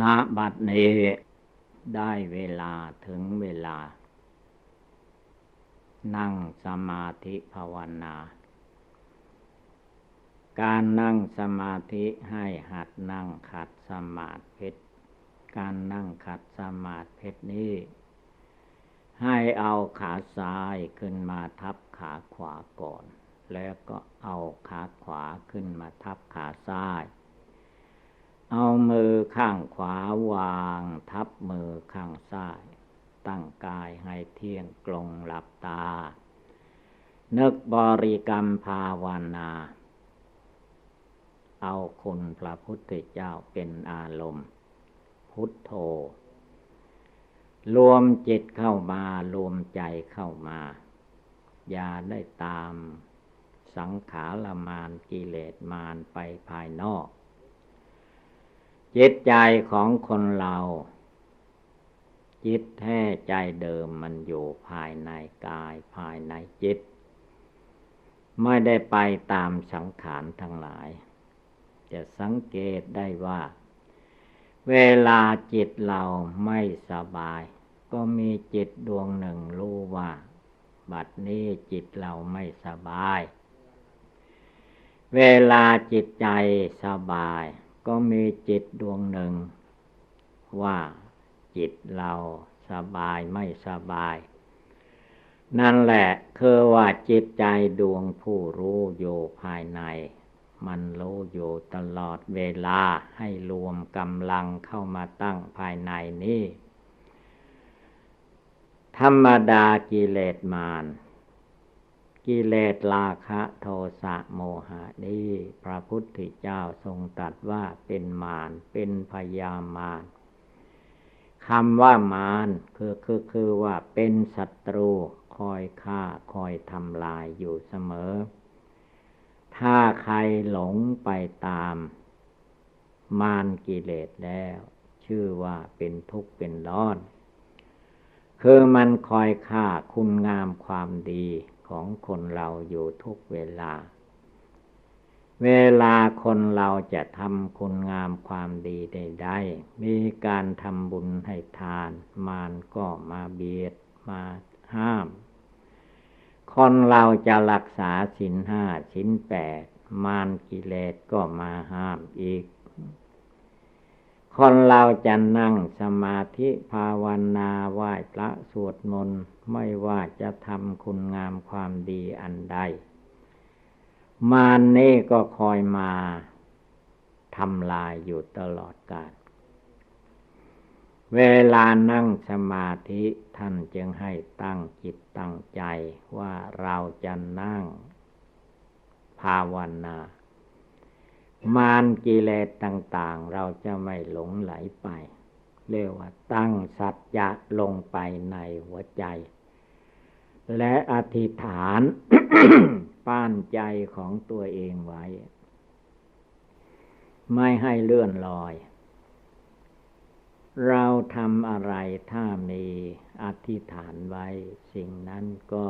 ณบัดนี้ได้เวลาถึงเวลา นั่งสมาธิภาวนา การนั่งสมาธิให้หัดนั่งขัดสมาธิการนั่งขัดสมาธินี้ ให้เอาขาซ้ายขึ้นมาทับขาขวาก่อน แล้วก็เอาขาขวาขึ้นมาทับขาซ้าย เอามือข้างขวาวางทับมือข้างซ้าย ตั้งกายให้เที่ยงกลงหลับตา นึกบริกรรมภาวนา เอาคุณพระพุทธเจ้าเป็นอารมณ์ พุทโธ รวมจิตเข้ามารวมใจเข้ามา อย่าได้ตามสังขารมานกิเลสมานไปภายนอก จิตใจของคนเรา จิตแท้ใจเดิมมันอยู่ภายในกายภายในจิต ไม่ได้ไปตามสังขารทั้งหลาย จะสังเกตได้ว่า เวลาจิตเราไม่สบาย ก็มีจิตดวงหนึ่งรู้ว่า บัดนี้จิตเราไม่สบาย เวลาจิตใจสบาย ก็มีจิตดวงหนึ่ง ว่าจิตเราสบายไม่สบาย นั่นแหละคือว่าจิตใจดวงผู้รู้อยู่ภายใน มันรู้อยู่ตลอดเวลาให้รวมกำลังเข้ามาตั้งภายในนี้ ธรรมดากิเลสมาร กิเลสราคะโทสะโมหะนี้พระพุทธเจ้าทรงตรัสว่าเป็นมารเป็นพยามารคำว่ามารคือคือคือว่าเป็นศัตรูคอยฆ่าคอยทำลายอยู่เสมอ ถ้าใครหลงไปตามมารกิเลสแล้ว ชื่อว่าเป็นทุกข์เป็นร้อน คือมันคอยฆ่าคุณงามความดี ของคนเราอยู่ทุกเวลา เวลาคนเราจะทำคุณงามความดีใดๆมีการทำบุญให้ทาน มานก็มาเบียดมาห้าม คนเราจะรักษาสินห้าสินแปดมานกิเลสก็มาห้ามอีก คนเราจะนั่งสมาธิภาวนาไหว้พระสวดมนต์ ไม่ว่าจะทำคุณงามความดีอันใด มารนี่ก็คอยมาทำลายอยู่ตลอดกาลเวลานั่งสมาธิท่านจึงให้ตั้งจิตตั้งใจว่าเราจะนั่ง ภาวนา มารกิเลสต่าง ๆ เราจะไม่หลงไหลไป เรียกว่าตั้งสัจจะลงไปในหัวใจ และอธิษฐานป้านใจของตัวเองไว้ ไม่ให้เลื่อนลอย เราทำอะไรถ้ามีอธิษฐานไว้ สิ่งนั้นก็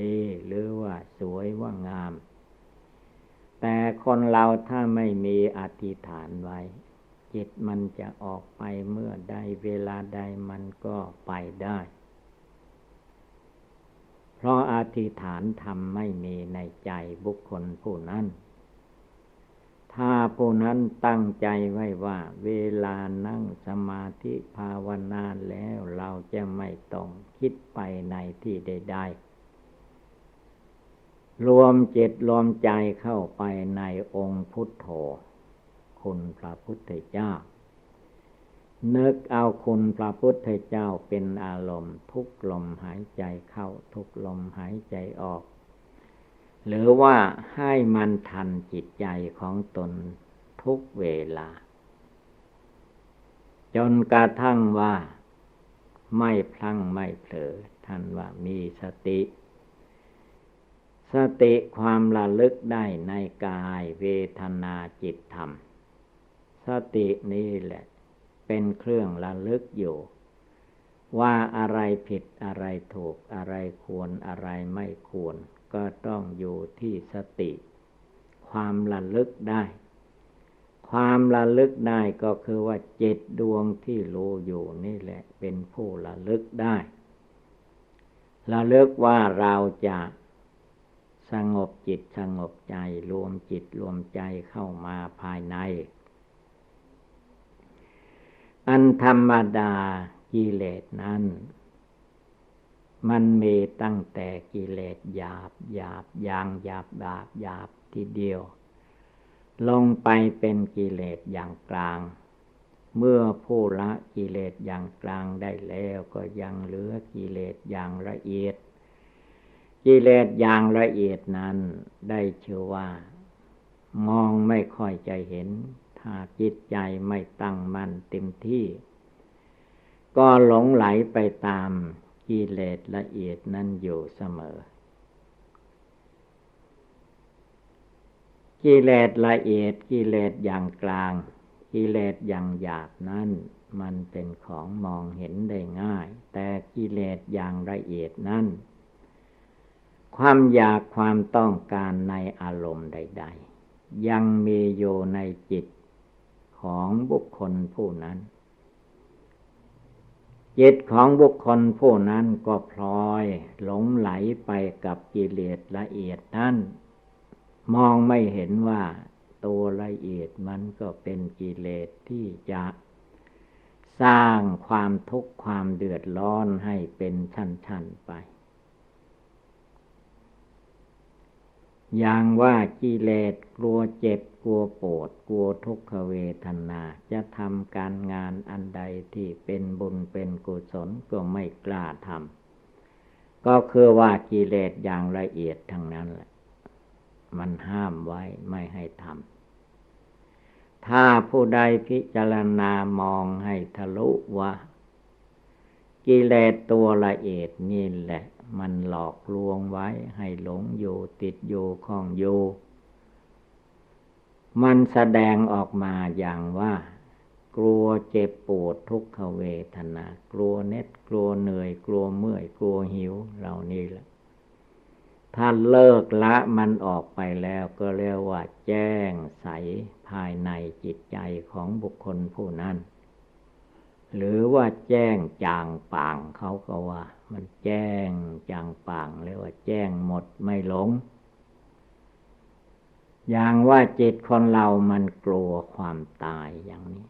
ดีหรือว่าสวยว่างาม แต่คนเราถ้าไม่มีอธิษฐานไว้ จิตมันจะออกไปเมื่อใดเวลาใดมันก็ไปได้ เพราะอธิษฐานธรรมไม่มีในใจบุคคลผู้นั้น ถ้าผู้นั้นตั้งใจไว้ว่า เวลานั่งสมาธิภาวนาแล้วเราจะไม่ต้องคิดไปในที่ใด ๆรวมจิตรวมใจเข้าไปในองค์พุทโธ คุณพระพุทธเจ้า นึกเอาคุณพระพุทธเจ้าเป็นอารมณ์ ทุกลมหายใจเข้าทุกลมหายใจออก หรือว่าให้มันทันจิตใจของตนทุกเวลา จนกระทั่งว่าไม่พลั้งไม่เผลอท่านว่ามีสติสติความระลึกได้ในกายเวทนาจิตธรรม ตินี่แหละ เป็นเครื่องระลึกอยู่ ว่าอะไรผิดอะไรถูกอะไรควรอะไรไม่ควร ก็ต้องอยู่ที่สติ ความระลึกได้ ความระลึกได้ก็คือว่าจิตดวงที่รู้อยู่นี่แหละ เป็นผู้ระลึกได้ระลึกว่าเราจะสงบจิตสงบใจรวมจิตรวมใจเข้ามาภายใน อันธรรมดากิเลสนั้น มันมีตั้งแต่กิเลสหยาบหยาบยางหยาบหยาบหยาบทีเดียว ลงไปเป็นกิเลสอย่างกลาง เมื่อผู้ละกิเลสอย่างกลางได้แล้วก็ยังเหลือกิเลสอย่างละเอียด กิเลสอย่างละเอียดนั้นได้ชื่อว่ามองไม่ค่อยจะเห็น ถ้าจิตใจไม่ตั้งมั่นเต็มที่ ก็หลงไหลไปตามกิเลสละเอียดนั้นอยู่เสมอ กิเลสละเอียดกิเลสอย่างกลาง กิเลสอย่างหยาบนั้น มันเป็นของมองเห็นได้ง่าย แต่กิเลสอย่างละเอียดนั้นความอยากความต้องการในอารมณ์ใด ๆ ยังมีอยู่ในจิต ของบุคคลผู้นั้น จิตของบุคคลผู้นั้นก็พลอยหลงไหลไปกับกิเลสละเอียดนั้นมองไม่เห็นว่าตัวละเอียดมันก็เป็นกิเลสที่จะสร้างความทุกข์ความเดือดร้อนให้เป็นชั้นๆไป อย่างว่ากิเลสกลัวเจ็บกลัวปวดกลัวทุกขเวทนา จะทำการงานอันใดที่เป็นบุญเป็นกุศลก็ไม่กล้าทำก็คือว่ากิเลสอย่างละเอียดทั้งนั้นแหละ มันห้ามไว้ไม่ให้ทำถ้าผู้ใดพิจารณามองให้ทะลุว่า กิเลสตัวละเอียดนี่แหละ มันหลอกลวงไว้ให้หลงอยู่ติดอยู่คล้องอยู่มันแสดงออกมาอย่างว่า กลัวเจ็บปวดทุกขเวทนา กลัวเน็ดกลัวเหนื่อย กลัวเมื่อย กลัวหิวเหล่านี้แหละถ้าเลิกละมันออกไปแล้วก็เรียกว่าแจ้งใสภายในจิตใจของบุคคลผู้นั้น หรือว่าแจ้งจางป่างเขาก็ว่า มันแจ้งจางป่างเรียกว่าแจ้งหมดไม่หลง อย่างว่าจิตคนเรามันกลัวความตายอย่างนี้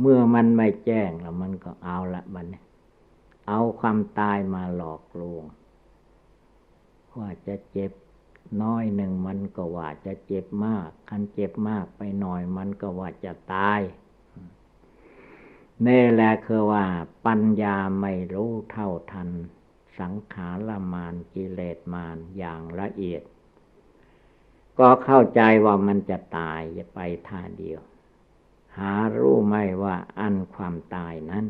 เมื่อมันไม่แจ้งแล้วมันก็เอาละมันเอาความตายมาหลอกลวงว่าจะเจ็บน้อยหนึ่งมันก็ว่าจะเจ็บมาก คันเจ็บมากไปหน่อยมันก็ว่าจะตาย นี่แหละคือว่า ปัญญาไม่รู้เท่าทัน สังขารมานกิเลสมานอย่างละเอียด ก็เข้าใจว่ามันจะตายจะไปท่าเดียว หารู้ไม่ว่าอันความตายนั้น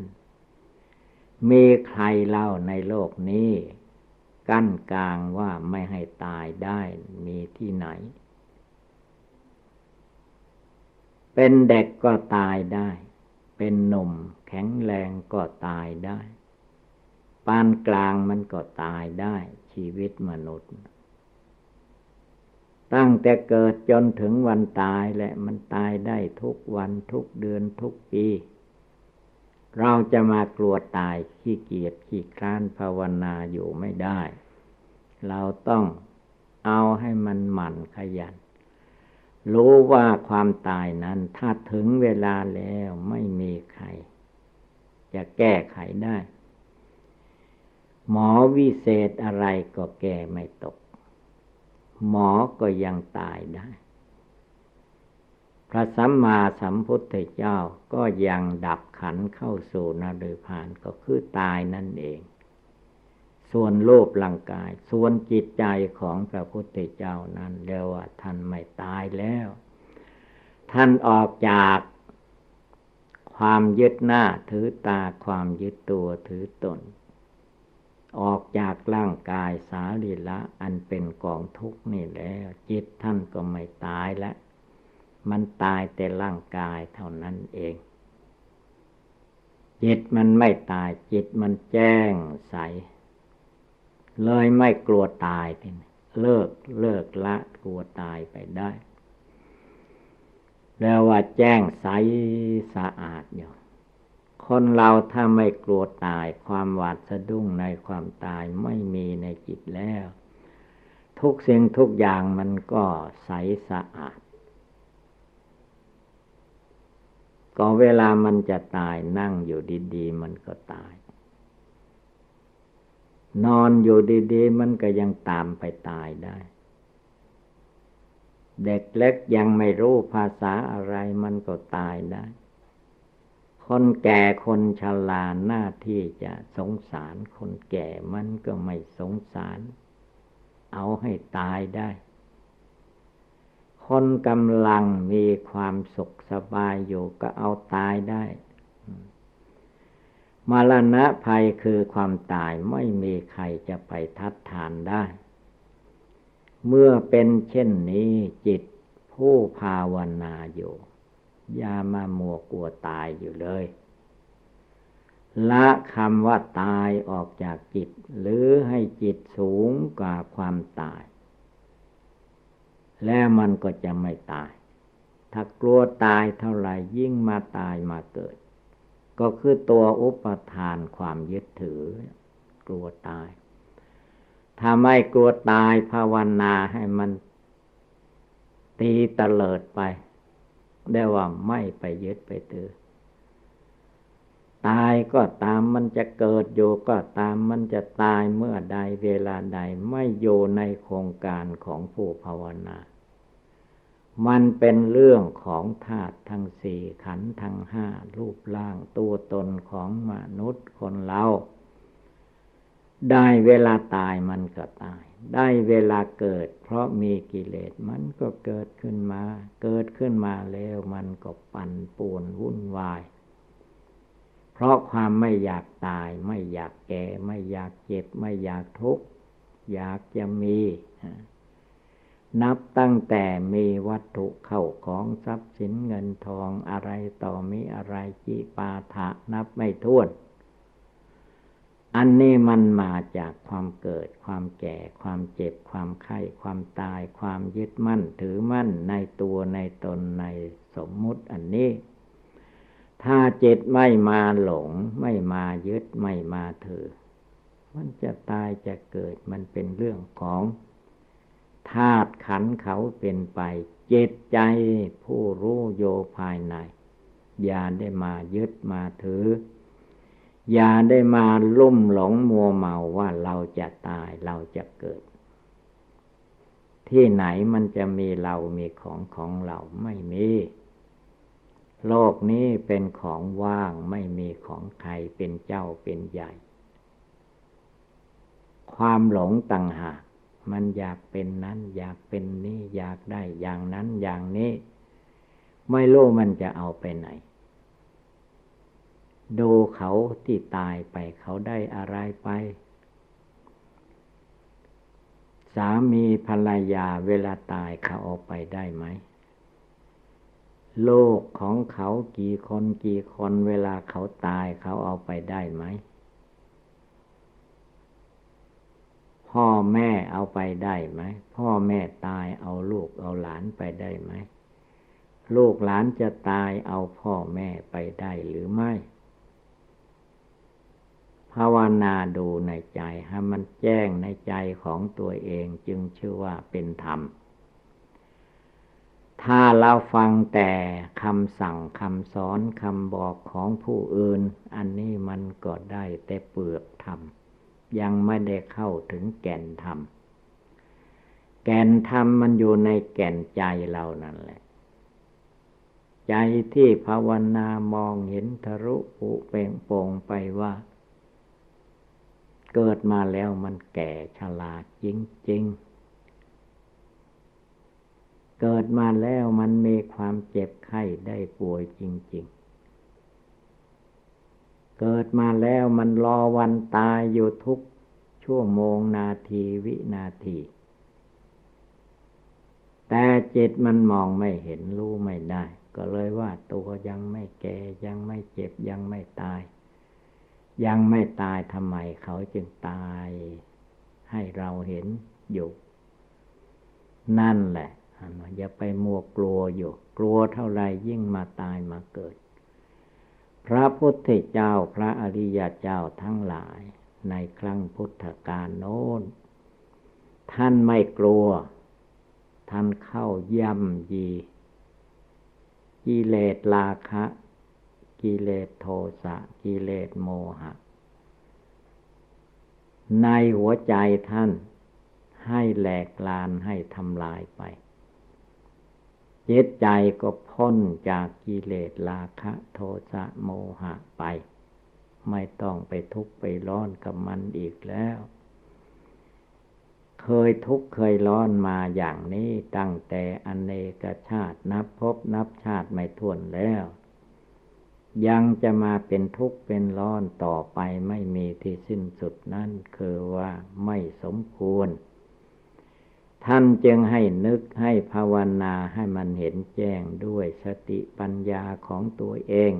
มีใครเล่าในโลกนี้ กั้นกลางว่าไม่ให้ตายได้มีที่ไหน เป็นเด็กก็ตายได้ เป็นหนุ่ม แข็งแรงก็ตายได้ ปานกลางมันก็ตายได้ ชีวิตมนุษย์ ตั้งแต่เกิดจนถึงวันตายแหละมันตายได้ทุกวันทุกเดือนทุกปี เราจะมากลัวตายขี้เกียจขี้คร้านภาวนาอยู่ไม่ได้ เราต้องเอาให้มันหมั่นขยัน รู้ว่าความตายนั้น ถ้าถึงเวลาแล้วไม่มีใคร จะแก้ไขได้ หมอวิเศษอะไรก็แก้ไม่ตก หมอก็ยังตายได้ พระสัมมาสัมพุทธเจ้าก็ยังดับขันเข้าสู่นรพานก็คือตายนั่นเอง ส่วนโลภร่างกาย ส่วนจิตใจของพระพุทธเจ้านั้นเรียกว่าท่านไม่ตายแล้ว ท่านออกจากความยึดหน้าถือตาความยึดตัวถือตน ออกจากร่างกายสาลีละอันเป็นกองทุกข์นี่แล้ว จิตท่านก็ไม่ตายแล้วมันตายแต่ร่างกายเท่านั้นเอง จิตมันไม่ตายจิตมันแจ้งใส เลยไม่กลัวตายทีเลิกเลิกละกลัวตายไปได้ แล้วว่าแจ้งใสสะอาดอยู่คนเราถ้าไม่กลัวตายความหวาดสะดุ้งในความตายไม่มีในจิตแล้ว ทุกสิ่งทุกอย่างมันก็ใสสะอาด ก็เวลามันจะตายนั่งอยู่ดี ๆ มันก็ตาย นอนอยู่ดีๆ มันก็ยังตามไปตายได้ เด็กเล็กยังไม่รู้ภาษาอะไรมันก็ตายได้ คนแก่คนชราหน้าที่จะสงสารคนแก่มันก็ไม่สงสาร เอาให้ตายได้ คนกำลังมีความสุขสบายอยู่ก็เอาตายได้ มรณะภัยคือความตายไม่มีใครจะไปทัดทานได้ เมื่อเป็นเช่นนี้จิตผู้ภาวนาอยู่ อย่ามามัวกลัวตายอยู่เลย ละคำว่าตายออกจากจิต หรือให้จิตสูงกว่าความตาย แล้วมันก็จะไม่ตาย ถ้ากลัวตายเท่าไหร่ยิ่งมาตายมาเกิด ก็คือตัวอุปทานความยึดถือ กลัวตาย ถ้าไม่กลัวตายภาวนาให้มันตีเตลิดไป ได้ว่าไม่ไปยึดไปถือ ตายก็ตามมันจะเกิดอยู่ก็ตามมันจะตายเมื่อใดเวลาใดไม่อยู่ในโครงการของผู้ภาวนา มันเป็นเรื่องของธาตุทั้งสี่ขันธ์ทั้งห้ารูปร่างตัวตนของมนุษย์คนเราได้เวลาตายมันก็ตาย ได้เวลาเกิด เพราะมีกิเลสมันก็เกิดขึ้นมา เกิดขึ้นมาแล้วมันก็ปั่นป่วนวุ่นวาย เพราะความไม่อยากตาย ไม่อยากแก่ ไม่อยากเจ็บ ไม่อยากทุกข์ อยากจะมี นับตั้งแต่มีวัตถุเข้าของทรัพย์สินเงินทองอะไรต่อมีอะไรจิปาถะนับไม่ถ้วน อันนี้มันมาจากความเกิด ความแก่ ความเจ็บ ความไข้ ความตาย ความยึดมั่น ถือมั่นในตัวในตนในสมมุติอันนี้ ถ้าจิตไม่มาหลง ไม่มายึดไม่มาถือ มันจะตายจะเกิดมันเป็นเรื่องของ ธาตุขันเขาเป็นไปเจตใจผู้รู้โยภายใน อย่าได้มายึดมาถือ อย่าได้มาลุ่มหลงมัวเมาว่าเราจะตายเราจะเกิด ที่ไหนมันจะมีเรามีของของเราไม่มีโลกนี้เป็นของว่างไม่มีของใครเป็นเจ้าเป็นใหญ่ ความหลงต่างหาก มันอยากเป็นนั้น อยากเป็นนี้อยากได้อย่างนั้นอย่างนี้ ไม่รู้มันจะเอาไปไหน ดูเขาที่ตายไปเขาได้อะไรไป สามีภรรยาเวลาตายเขาออกไปได้ไหมโลกของเขากี่คนกี่คนเวลาเขาตายเขาเอาไปได้ไหม พ่อแม่เอาไปได้ไหม พ่อแม่ตายเอาลูกเอาหลานไปได้ไหม ลูกหลานจะตายเอาพ่อแม่ไปได้หรือไม่ ภาวนาดูในใจให้มันแจ้งในใจของตัวเองจึงชื่อว่าเป็นธรรม ถ้าเราฟังแต่คำสั่งคำสอนคำบอกของผู้อื่น อันนี้มันก็ได้แต่เปลือกธรรม ยังไม่ได้เข้าถึงแก่นธรรม แก่นธรรมมันอยู่ในแก่นใจเรานั่นแหละ ใจที่ภาวนามองเห็นทะลุปุเปงโป่งไปว่า เกิดมาแล้วมันแก่ชราจริงๆเกิดมาแล้วมันมีความเจ็บไข้ได้ป่วยจริงๆ เกิดมาแล้วมันรอวันตายอยู่ทุกชั่วโมงนาทีวินาที แต่จิตมันมองไม่เห็นรู้ไม่ได้ ก็เลยว่าตัวยังไม่แก่ยังไม่เจ็บยังไม่ตาย ยังไม่ตายทำไมเขาจึงตาย ให้เราเห็นอยู่นั่นแหละอย่าไปมัวกลัวอยู่กกลัวเท่าไรยิ่งมาตายมาเกิด พระพุทธเจ้าพระอริยเจ้าทั้งหลายในครั้งพุทธกาลโน้น ท่านไม่กลัว ท่านเข้าย่ำยี กิเลสราคะ กิเลสโทสะ กิเลสโมหะ ในหัวใจท่านให้แหลกลานให้ทำลายไป จิตใจก็พ้นจากกิเลสราคะโทสะโมหะไป ไม่ต้องไปทุกข์ไปร้อนกับมันอีกแล้ว เคยทุกข์เคยร้อนมาอย่างนี้ตั้งแต่อเนกชาตินับพบนับชาติไม่ถ้วนแล้ว ยังจะมาเป็นทุกข์เป็นร้อนต่อไปไม่มีที่สิ้นสุดนั่นคือว่าไม่สมควร ท่านจึงให้นึกให้ภาวนาให้มันเห็นแจ้งด้วยสติปัญญาของตัวเอง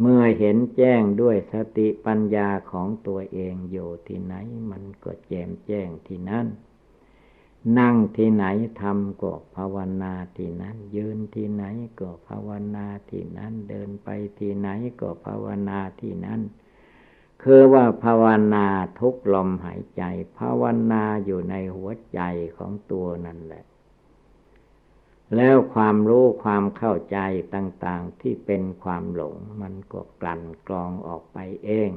เมื่อเห็นแจ้งด้วยสติปัญญาของตัวเองอยู่ที่ไหนมันก็แจ่มแจ้งที่นั่น นั่งที่ไหนทำก็ภาวนาที่นั้น ยืนที่ไหนก็ภาวนาที่นั้น เดินไปที่ไหนก็ภาวนาที่นั้น คือว่าภาวนาทุกลมหายใจ ภาวนาอยู่ในหัวใจของตัวนั่นแหละ แล้วความรู้ความเข้าใจต่าง ๆที่เป็นความหลง มันก็กลั่นกรองออกไปเอง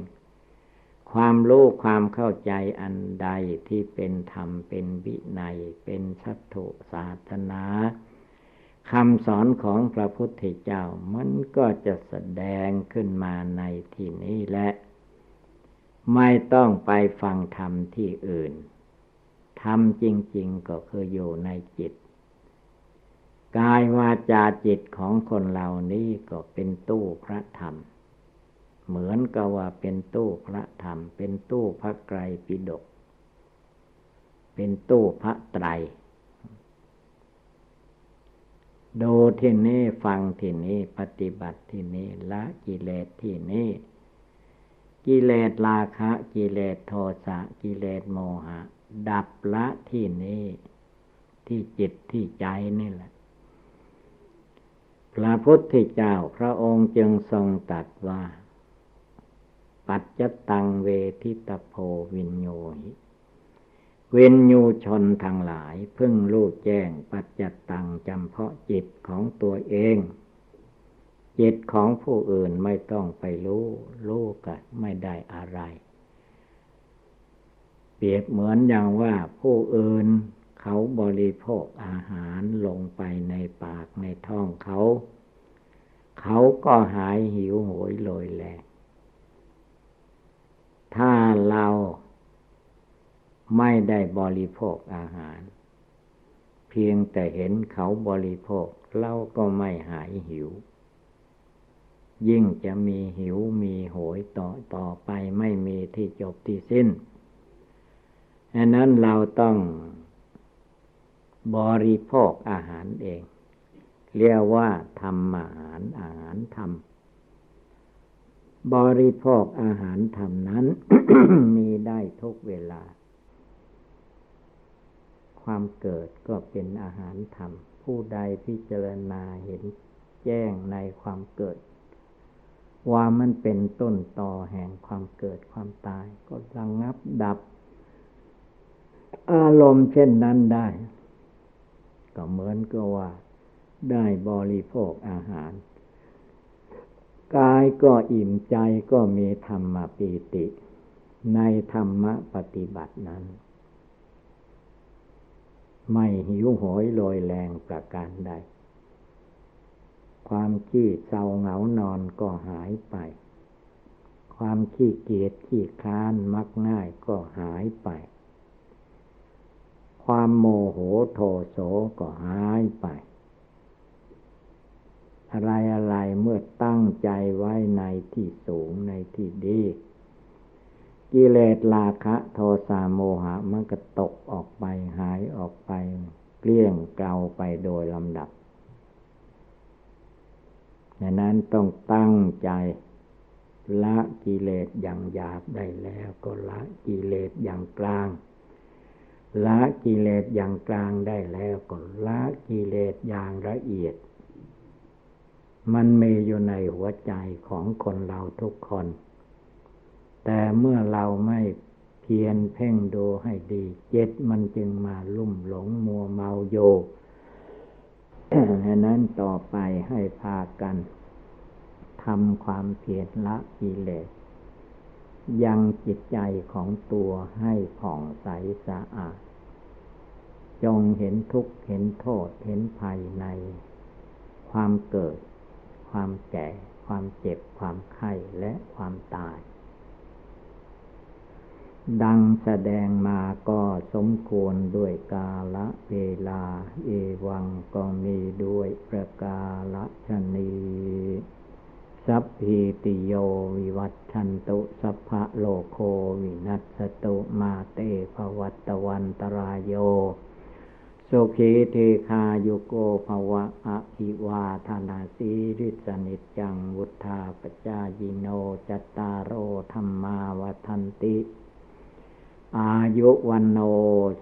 ความรู้ความเข้าใจอันใดที่เป็นธรรมเป็นวินัย เป็นสัตถุศาสนาคำสอนของพระพุทธเจ้ามันก็จะแสดงขึ้นมาในที่นี้แหละ ไม่ต้องไปฟังธรรมที่อื่น ธรรมจริง ๆ ก็คืออยู่ในจิต กายวาจาจิตของคนเหล่านี้ก็เป็นตู้พระธรรม เหมือนกับว่าเป็นตู้พระธรรม เป็นตู้พระไกรปิฎก เป็นตู้พระไตรดูที่นี้ฟังที่นี้ปฏิบัติที่นี้ละกิเลสที่นี้ กิเลสราคะ กิเลสโทสะกิเลสโมหะ ดับละที่นี้ที่จิตที่ใจนี่แหละ พระพุทธเจ้าพระองค์จึงทรงตัดว่า ปัจจตังเวทิตโพวินโยหิเวนยูชนทางหลาย พึ่งรู้แจ้งปัจจตังจำเพาะจิตของตัวเอง จิตของผู้อื่นไม่ต้องไปรู้รู้กันไม่ได้อะไร เปรียบเหมือนอย่างว่าผู้อื่นเขาบริโภคอาหารลงไปในปากในท้องเขา เขาก็หายหิวโหยลอยแลงถ้าเราไม่ได้บริโภคอาหาร เพียงแต่เห็นเขาบริโภคเราก็ไม่หายหิว ยิ่งจะมีหิวมีโหยต่อต่อไปไม่มีที่จบที่สิ้นอันนั้นเราต้องบริโภคอาหารเอง เรียกว่าทำอาหารอาหารทำบริโภคอาหารทำนั้น มีได้ทุกเวลา ความเกิดก็เป็นอาหารธรรม ผู้ใดพิจารณาเห็นแจ้งในความเกิด ว่ามันเป็นต้นต่อแห่งความเกิดความตาย ก็ระงงับดับ อารมณ์เช่นนั้นได้ ก็เหมือนกับว่าได้บริโภคอาหาร กายก็อิ่มใจก็มีธรรมปีติ ในธรรมปฏิบัตินั้น ไม่หิวโหยลอยแรงประการใด ความขี้เศร้าเหงานอนก็หายไป ความขี้เกียจขี้ค้านมักง่ายก็หายไป ความโมโหโทโสก็หายไป อะไรอะไรเมื่อตั้งใจไว้ในที่สูงในที่ดีกิเลสราคะโทสะโมหะมันก็ตกออกไปหายออกไป เกลี้ยงเกลาไปโดยลำดับ ดังนั้นต้องตั้งใจละกิเลสอย่างหยาบได้แล้วก็ละกิเลสอย่างกลาง ละกิเลสอย่างกลางได้แล้วก็ละกิเลสอย่างละเอียด มันมีอยู่ในหัวใจของคนเราทุกคน แต่เมื่อเราไม่เพียรเพ่งดูให้ดี เจ็ดมันจึงมาลุ่มหลงมัวเมาโย ฉะนั้นต่อไปให้พากันทำความเพียรละกิเลส ยังจิตใจของตัวให้ผ่องใสสะอาด จงเห็นทุกข์เห็นโทษเห็นภัยใน ความเกิด ความแก่ ความเจ็บ ความไข้ และความตาย ดังแสดงมาก็สมควรด้วยกาละเวลา เอวังก็มีด้วยประกาละชนีสัพพิติโยวิวัตชันตุ สัพพะโลโควินัสตุมาเตภวัตวันตรายโยสุขีเทคายุโกภวะอภิวาธนาสีริสนิจังวุธาปจายิโนจตารโอธรรมาวทันติ อายุวันโน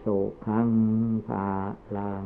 สุขังภาลัง